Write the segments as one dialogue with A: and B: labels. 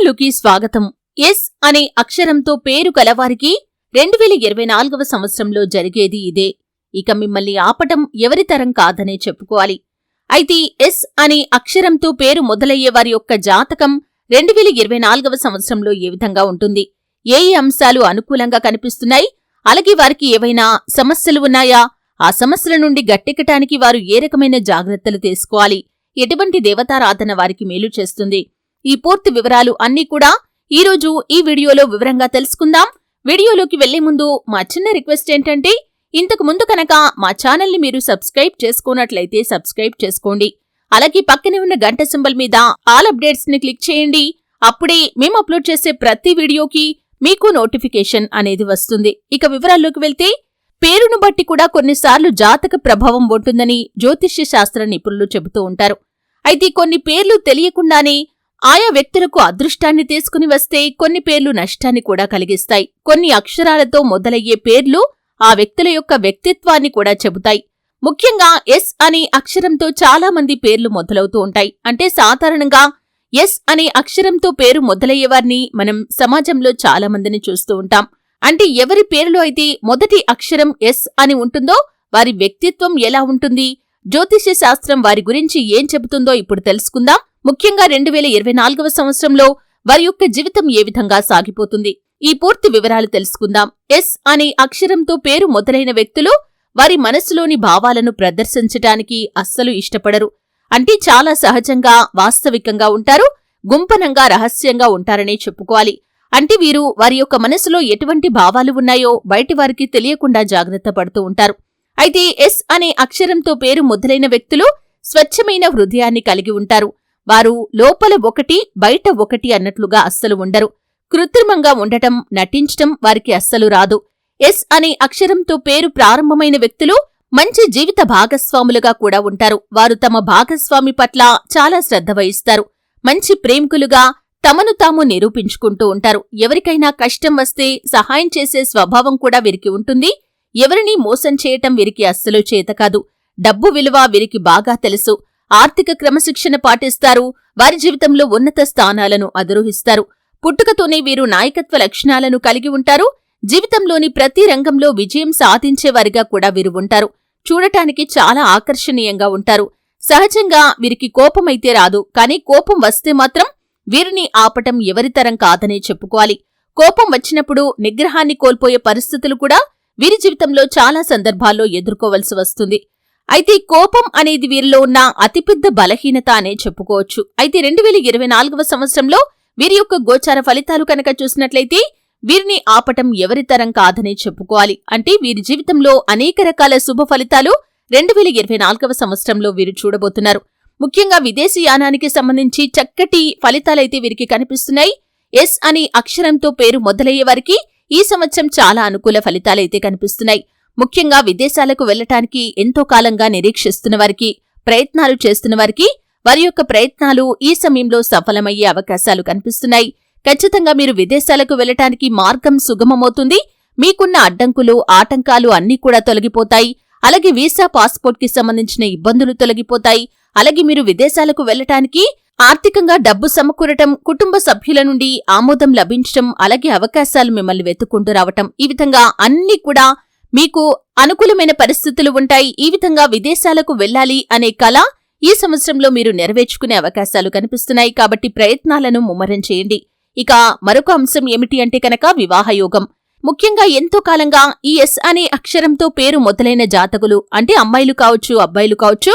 A: వివరాలుకి స్వాగతం. ఎస్ అనే అక్షరంతో పేరు కలవారికి రెండు వేల ఇరవై నాలుగవ సంవత్సరంలో జరిగేది ఇదే. ఇక మిమ్మల్ని ఆపటం ఎవరి తరం కాదనే చెప్పుకోవాలి. అయితే ఎస్ అనే అక్షరంతో పేరు మొదలయ్యే వారి యొక్క జాతకం రెండు వేల ఇరవై నాలుగవ సంవత్సరంలో ఏ విధంగా ఉంటుంది? ఏ ఏ అంశాలు అనుకూలంగా కనిపిస్తున్నాయి? అలాగే వారికి ఏవైనా సమస్యలు ఉన్నాయా? ఆ సమస్యల నుండి గట్టెక్కటానికి వారు ఏ రకమైన జాగ్రత్తలు తీసుకోవాలి? ఎటువంటి దేవతారాధన వారికి మేలు చేస్తుంది? ఈ పూర్తి వివరాలు అన్నీ కూడా ఈరోజు ఈ వీడియోలో వివరంగా తెలుసుకుందాం. వీడియోలోకి వెళ్ళే ముందు మా చిన్న రిక్వెస్ట్ ఏంటంటే ఇంతకు ముందు కనుక మా ఛానల్ని మీరు సబ్స్క్రైబ్ చేసుకున్నట్లయితే సబ్స్క్రైబ్ చేసుకోండి. అలాగే పక్కనే ఉన్న గంట సింబల్ మీద ఆల్ అప్డేట్స్ని క్లిక్ చేయండి. అప్పుడే మేము అప్లోడ్ చేసే ప్రతి వీడియోకి మీకు నోటిఫికేషన్ అనేది వస్తుంది. ఇక వివరాల్లోకి వెళ్తే పేరును బట్టి కూడా కొన్నిసార్లు జాతక ప్రభావం ఉంటుందని జ్యోతిష్య శాస్త్ర నిపుణులు చెబుతూ ఉంటారు. అయితే కొన్ని పేర్లు తెలియకుండానే ఆయా వ్యక్తులకు అదృష్టాన్ని తీసుకుని వస్తే కొన్ని పేర్లు నష్టాన్ని కూడా కలిగిస్తాయి. కొన్ని అక్షరాలతో మొదలయ్యే పేర్లు ఆ వ్యక్తుల యొక్క వ్యక్తిత్వాన్ని కూడా చెబుతాయి. ముఖ్యంగా ఎస్ అనే అక్షరంతో చాలా మంది పేర్లు మొదలవుతూ ఉంటాయి. అంటే సాధారణంగా ఎస్ అనే అక్షరంతో పేరు మొదలయ్యేవారిని మనం సమాజంలో చాలా మందిని చూస్తూ ఉంటాం. అంటే ఎవరి పేరులో అయితే మొదటి అక్షరం ఎస్ అని ఉంటుందో వారి వ్యక్తిత్వం ఎలా ఉంటుంది? జ్యోతిష్య శాస్త్రం వారి గురించి ఏం చెబుతుందో ఇప్పుడు తెలుసుకుందాం. ముఖ్యంగా రెండు వేల ఇరవై నాలుగవ సంవత్సరంలో వారి యొక్క జీవితం ఏ విధంగా సాగిపోతుంది? ఈ పూర్తి వివరాలు తెలుసుకుందాం. ఎస్ అనే అక్షరంతో పేరు మొదలైన వ్యక్తులు వారి మనసులోని భావాలను ప్రదర్శించటానికి అస్సలు ఇష్టపడరు. అంటే చాలా సహజంగా వాస్తవికంగా ఉంటారు గుంపనంగా రహస్యంగా ఉంటారనే చెప్పుకోవాలి. అంటే వీరు వారి యొక్క మనసులో ఎటువంటి భావాలు ఉన్నాయో బయటి వారికి తెలియకుండా జాగ్రత్త పడుతూ ఉంటారు. అయితే ఎస్ అనే అక్షరంతో పేరు మొదలైన వ్యక్తులు స్వచ్ఛమైన హృదయాన్ని కలిగి ఉంటారు. వారు లోపల ఒకటి బయట ఒకటి అన్నట్లుగా అస్సలు ఉండరు. కృత్రిమంగా ఉండటం నటించటం వారికి అస్సలు రాదు. ఎస్ అనే అక్షరంతో పేరు ప్రారంభమైన వ్యక్తులు మంచి జీవిత భాగస్వాములుగా కూడా ఉంటారు. వారు తమ భాగస్వామి పట్ల చాలా శ్రద్ధ వహిస్తారు. మంచి ప్రేమికులుగా తమను తాము నిరూపించుకుంటూ ఉంటారు. ఎవరికైనా కష్టం వస్తే సహాయం చేసే స్వభావం కూడా వీరికి ఉంటుంది. ఎవరినీ మోసం చేయటం వీరికి అస్సలు చేతకాదు డబ్బు విలువ వీరికి బాగా తెలుసు. ఆర్థిక క్రమశిక్షణ పాటిస్తారు. వారి జీవితంలో ఉన్నత స్థానాలను అధిరోహిస్తారు. పుట్టుకతోనే వీరు నాయకత్వ లక్షణాలను కలిగి ఉంటారు. జీవితంలోని ప్రతి రంగంలో విజయం సాధించేవారిగా కూడా వీరు ఉంటారు. చూడటానికి చాలా ఆకర్షణీయంగా ఉంటారు. సహజంగా వీరికి కోపమైతే రాదు. కానీ కోపం వస్తే మాత్రం వీరిని ఆపటం ఎవరితరం కాదనే చెప్పుకోవాలి. కోపం వచ్చినప్పుడు నిగ్రహాన్ని కోల్పోయే పరిస్థితులు కూడా వీరి జీవితంలో చాలా సందర్భాల్లో ఎదుర్కోవలసి వస్తుంది. అయితే కోపం అనేది వీరిలో ఉన్న అతిపెద్ద బలహీనత అనే చెప్పుకోవచ్చు. అయితే రెండు వేల ఇరవై నాలుగవ సంవత్సరంలో వీరి యొక్క గోచార ఫలితాలు కనుక చూసినట్లయితే వీరిని ఆపటం ఎవరి తరం చెప్పుకోవాలి. అంటే వీరి జీవితంలో అనేక రకాల శుభ ఫలితాలు రెండు వేల ఇరవై నాలుగవ సంవత్సరంలో వీరు చూడబోతున్నారు. ముఖ్యంగా విదేశీ యానానికి సంబంధించి చక్కటి ఫలితాలైతే వీరికి కనిపిస్తున్నాయి. ఎస్ అనే అక్షరంతో పేరు మొదలయ్యే వారికి ఈ సంవత్సరం చాలా అనుకూల ఫలితాలైతే కనిపిస్తున్నాయి. ముఖ్యంగా విదేశాలకు వెళ్ళటానికి ఎంతో కాలంగా నిరీక్షిస్తున్న వారికి ప్రయత్నాలు చేస్తున్న వారికి వారి యొక్క ప్రయత్నాలు ఈ సమయంలో సఫలమయ్యే అవకాశాలు కనిపిస్తున్నాయి. ఖచ్చితంగా మీరు విదేశాలకు వెళ్ళటానికి మార్గం సుగమమవుతుంది. మీకున్న అడ్డంకులు ఆటంకాలు అన్నీ కూడా తొలగిపోతాయి. అలాగే వీసా పాస్పోర్ట్కి సంబంధించిన ఇబ్బందులు తొలగిపోతాయి. అలాగే మీరు విదేశాలకు వెళ్ళటానికి ఆర్థికంగా డబ్బు సమకూరటం కుటుంబ సభ్యుల నుండి ఆమోదం లభించటం అలాగే అవకాశాలు మిమ్మల్ని వెతుక్కుంటూ రావటం ఈ విధంగా అన్ని కూడా మీకు అనుకూలమైన పరిస్థితులు ఉంటాయి ఈ విధంగా విదేశాలకు వెళ్ళాలి అనే కళ ఈ సంవత్సరంలో మీరు నెరవేర్చుకునే అవకాశాలు కనిపిస్తున్నాయి. కాబట్టి ప్రయత్నాలను ముమ్మరం చేయండి. ఇక మరొక అంశం ఏమిటి అంటే కనుక వివాహయోగం. ముఖ్యంగా ఎంతో కాలంగా ఈ ఎస్ అనే అక్షరంతో పేరు మొదలైన జాతకులు అంటే అమ్మాయిలు కావచ్చు అబ్బాయిలు కావచ్చు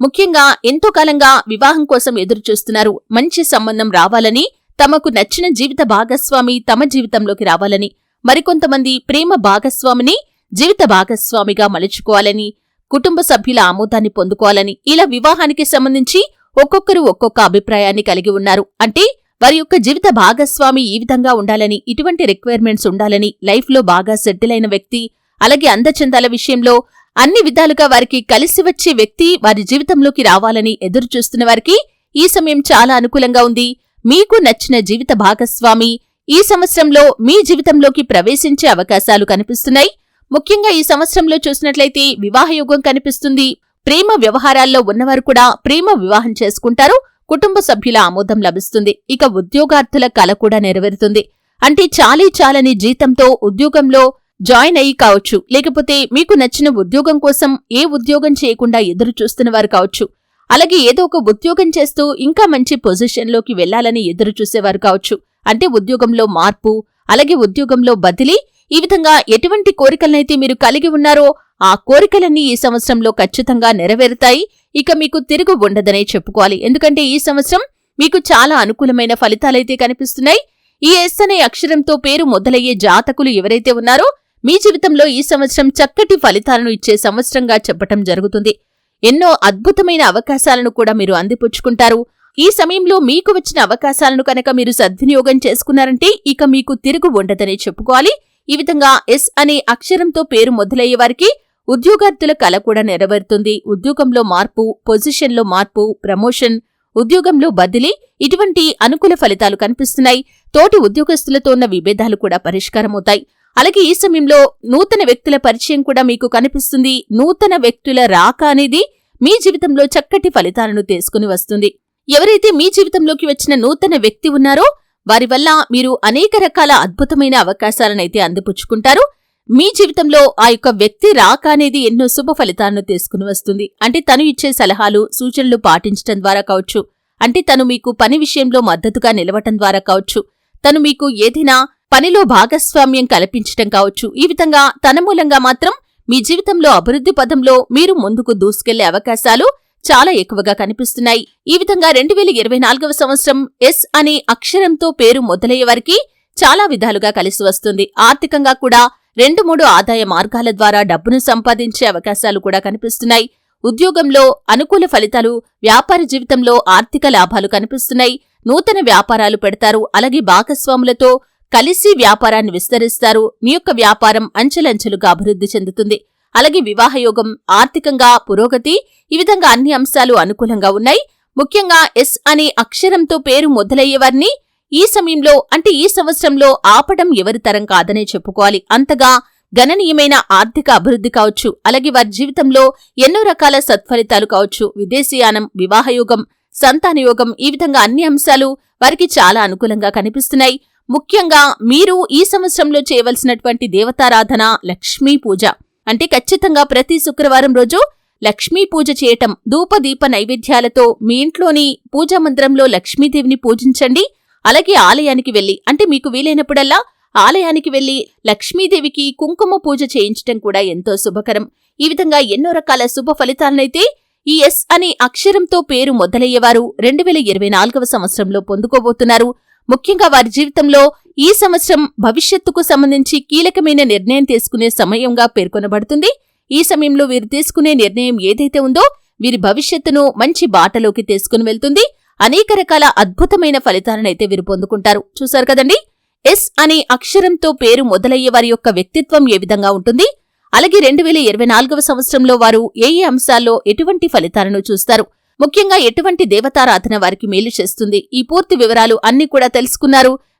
A: ముఖ్యంగా ఎంతో కాలంగా వివాహం కోసం ఎదురుచూస్తున్నారు. మంచి సంబంధం రావాలని తమకు నచ్చిన జీవిత భాగస్వామి తమ జీవితంలోకి రావాలని మరికొంతమంది ప్రేమ భాగస్వామిని జీవిత భాగస్వామిగా మలుచుకోవాలని కుటుంబ సభ్యుల ఆమోదాన్ని పొందుకోవాలని ఇలా వివాహానికి సంబంధించి ఒక్కొక్కరు ఒక్కొక్క అభిప్రాయాన్ని కలిగి ఉన్నారు. అంటే వారి యొక్క జీవిత భాగస్వామి ఈ విధంగా ఉండాలని ఇటువంటి రిక్వైర్మెంట్స్ ఉండాలని లైఫ్లో బాగా సెటిల్ అయిన వ్యక్తి అలాగే అందచందాల విషయంలో అన్ని విధాలుగా వారికి కలిసి వచ్చే వ్యక్తి వారి జీవితంలోకి రావాలని ఎదురు చూస్తున్న వారికి ఈ సమయం చాలా అనుకూలంగా ఉంది. మీకు నచ్చిన జీవిత భాగస్వామి ఈ సంవత్సరంలో మీ జీవితంలోకి ప్రవేశించే అవకాశాలు కనిపిస్తున్నాయి. ముఖ్యంగా ఈ సంవత్సరంలో చూసినట్లయితే వివాహయోగం కనిపిస్తుంది. ప్రేమ వ్యవహారాల్లో ఉన్నవారు కూడా ప్రేమ వివాహం చేసుకుంటారు. కుటుంబ సభ్యుల ఆమోదం లభిస్తుంది. ఇక ఉద్యోగార్థుల కల కూడా నెరవేరుతుంది. అంటే చాలీ చాలని జీతంతో ఉద్యోగంలో జాయిన్ అయ్యి కావచ్చు. లేకపోతే మీకు నచ్చిన ఉద్యోగం కోసం ఏ ఉద్యోగం చేయకుండా ఎదురు చూస్తున్నవారు కావచ్చు. అలాగే ఏదో ఒక ఉద్యోగం చేస్తూ ఇంకా మంచి పొజిషన్లోకి వెళ్ళాలని ఎదురు చూసేవారు కావచ్చు. అంటే ఉద్యోగంలో మార్పు అలాగే ఉద్యోగంలో బదిలీ ఈ విధంగా ఎటువంటి కోరికలనైతే మీరు కలిగి ఉన్నారో ఆ కోరికలన్నీ ఈ సంవత్సరంలో ఖచ్చితంగా నెరవేరుతాయి. ఇక మీకు తిరుగు ఉండదనే చెప్పుకోవాలి. ఎందుకంటే ఈ సంవత్సరం మీకు చాలా అనుకూలమైన ఫలితాలైతే కనిపిస్తున్నాయి. ఈ ఎస్ అనే అక్షరంతో పేరు మొదలయ్యే జాతకులు ఎవరైతే ఉన్నారో మీ జీవితంలో ఈ సంవత్సరం చక్కటి ఫలితాలను ఇచ్చే సంవత్సరంగా చెప్పటం జరుగుతుంది. ఎన్నో అద్భుతమైన అవకాశాలను కూడా మీరు అందిపుచ్చుకుంటారు. ఈ సమయంలో మీకు వచ్చిన అవకాశాలను కనుక మీరు సద్వినియోగం చేసుకున్నారంటే ఇక మీకు తిరుగు ఉండదనే చెప్పుకోవాలి. ఈ విధంగా ఎస్ అనే అక్షరంతో పేరు మొదలయ్యే వారికి ఉద్యోగార్థుల కల కూడా నెరవేరుతుంది. ఉద్యోగంలో మార్పు పొజిషన్లో మార్పు ప్రమోషన్ ఉద్యోగంలో బదిలీ ఇటువంటి అనుకూల ఫలితాలు కనిపిస్తున్నాయి. తోటి ఉద్యోగస్తులతో ఉన్న విభేదాలు కూడా పరిష్కారమవుతాయి. అలాగే ఈ సమయంలో నూతన వ్యక్తుల పరిచయం కూడా మీకు కనిపిస్తుంది. నూతన వ్యక్తుల రాక అనేది మీ జీవితంలో చక్కటి ఫలితాలను తీసుకుని వస్తుంది. ఎవరైతే మీ జీవితంలోకి వచ్చిన నూతన వ్యక్తి ఉన్నారో వారి వల్ల మీరు అనేక రకాల అద్భుతమైన అవకాశాలనైతే అందిపుచ్చుకుంటారు. మీ జీవితంలో ఆ యొక్క వ్యక్తి రాక అనేది ఎన్నో శుభ ఫలితాలను తీసుకుని వస్తుంది. అంటే తను ఇచ్చే సలహాలు సూచనలు పాటించటం ద్వారా కావచ్చు. అంటే తను మీకు పని విషయంలో మద్దతుగా నిలవటం ద్వారా కావచ్చు. తను మీకు ఏదైనా పనిలో భాగస్వామ్యం కల్పించటం కావచ్చు. ఈ విధంగా తన మూలంగా మాత్రం మీ జీవితంలో అభివృద్ధి పదంలో మీరు ముందుకు దూసుకెళ్ళే అవకాశాలు చాలా ఎక్కువగా కనిపిస్తున్నాయి. ఈ విధంగా రెండు వేల ఇరవై నాలుగవ సంవత్సరం ఎస్ అనే అక్షరంతో పేరు మొదలయ్యే వారికి చాలా విధాలుగా కలిసి వస్తుంది. ఆర్థికంగా కూడా రెండు మూడు ఆదాయ మార్గాల ద్వారా డబ్బును సంపాదించే అవకాశాలు కూడా కనిపిస్తున్నాయి. ఉద్యోగంలో అనుకూల ఫలితాలు వ్యాపార జీవితంలో ఆర్థిక లాభాలు కనిపిస్తున్నాయి. నూతన వ్యాపారాలు పెడతారు. అలాగే భాగస్వాములతో కలిసి వ్యాపారాన్ని విస్తరిస్తారు. మీ యొక్క వ్యాపారం అంచెలంచెలుగా అభివృద్ధి చెందుతుంది. అలాగే వివాహయోగం ఆర్థికంగా పురోగతి ఈ విధంగా అన్ని అంశాలు అనుకూలంగా ఉన్నాయి. ముఖ్యంగా ఎస్ అనే అక్షరంతో పేరు మొదలయ్యేవారిని ఈ సమయంలో అంటే ఈ సంవత్సరంలో ఆపడం ఎవరి తరం కాదనే చెప్పుకోవాలి. అంతగా గణనీయమైన ఆర్థిక అభివృద్ధి కావచ్చు అలాగే వారి జీవితంలో ఎన్నో రకాల సత్ఫలితాలు కావచ్చు. విదేశీయానం వివాహయోగం సంతానయోగం ఈ విధంగా అన్ని అంశాలు వారికి చాలా అనుకూలంగా కనిపిస్తున్నాయి. ముఖ్యంగా మీరు ఈ సంవత్సరంలో చేయవలసినటువంటి దేవతారాధన లక్ష్మీ పూజ. అంటే ఖచ్చితంగా ప్రతి శుక్రవారం రోజు లక్ష్మీ పూజ చేయటం ధూపదీప నైవేద్యాలతో మీ ఇంట్లోని పూజా మందిరంలో లక్ష్మీదేవిని పూజించండి. అలాగే ఆలయానికి వెళ్ళి అంటే మీకు వీలైనప్పుడల్లా ఆలయానికి వెళ్ళి లక్ష్మీదేవికి కుంకుమ పూజ చేయించటం కూడా ఎంతో శుభకరం. ఈ విధంగా ఎన్నో రకాల శుభ ఫలితాలనైతే ఈ ఎస్ అనే అక్షరంతో పేరు మొదలయ్యేవారు రెండు వేల ఇరవై నాలుగవ సంవత్సరంలో పొందుకోబోతున్నారు. ముఖ్యంగా వారి జీవితంలో ఈ సంవత్సరం భవిష్యత్తుకు సంబంధించి కీలకమైన నిర్ణయం తీసుకునే సమయంగా పేర్కొనబడుతుంది. ఈ సమయంలో వీరు తీసుకునే నిర్ణయం ఏదైతే ఉందో వీరి భవిష్యత్తును మంచి బాటలోకి తీసుకుని వెళ్తుంది. అనేక రకాల అద్భుతమైన ఫలితాలనైతే వీరు పొందుకుంటారు. చూశారు కదండి? ఎస్ అనే అక్షరంతో పేరు మొదలయ్యే వారి యొక్క వ్యక్తిత్వం ఏ విధంగా ఉంటుంది? అలాగే రెండు వేల ఇరవై నాలుగవ సంవత్సరంలో వారు ఏ ఏ అంశాల్లో ఎటువంటి ఫలితాలను చూస్తారు? ముఖ్యంగా ఎటువంటి దేవతారాధన వారికి మేలు చేస్తుంది? ఈ పూర్తి వివరాలు అన్ని కూడా తెలుసుకున్నారు.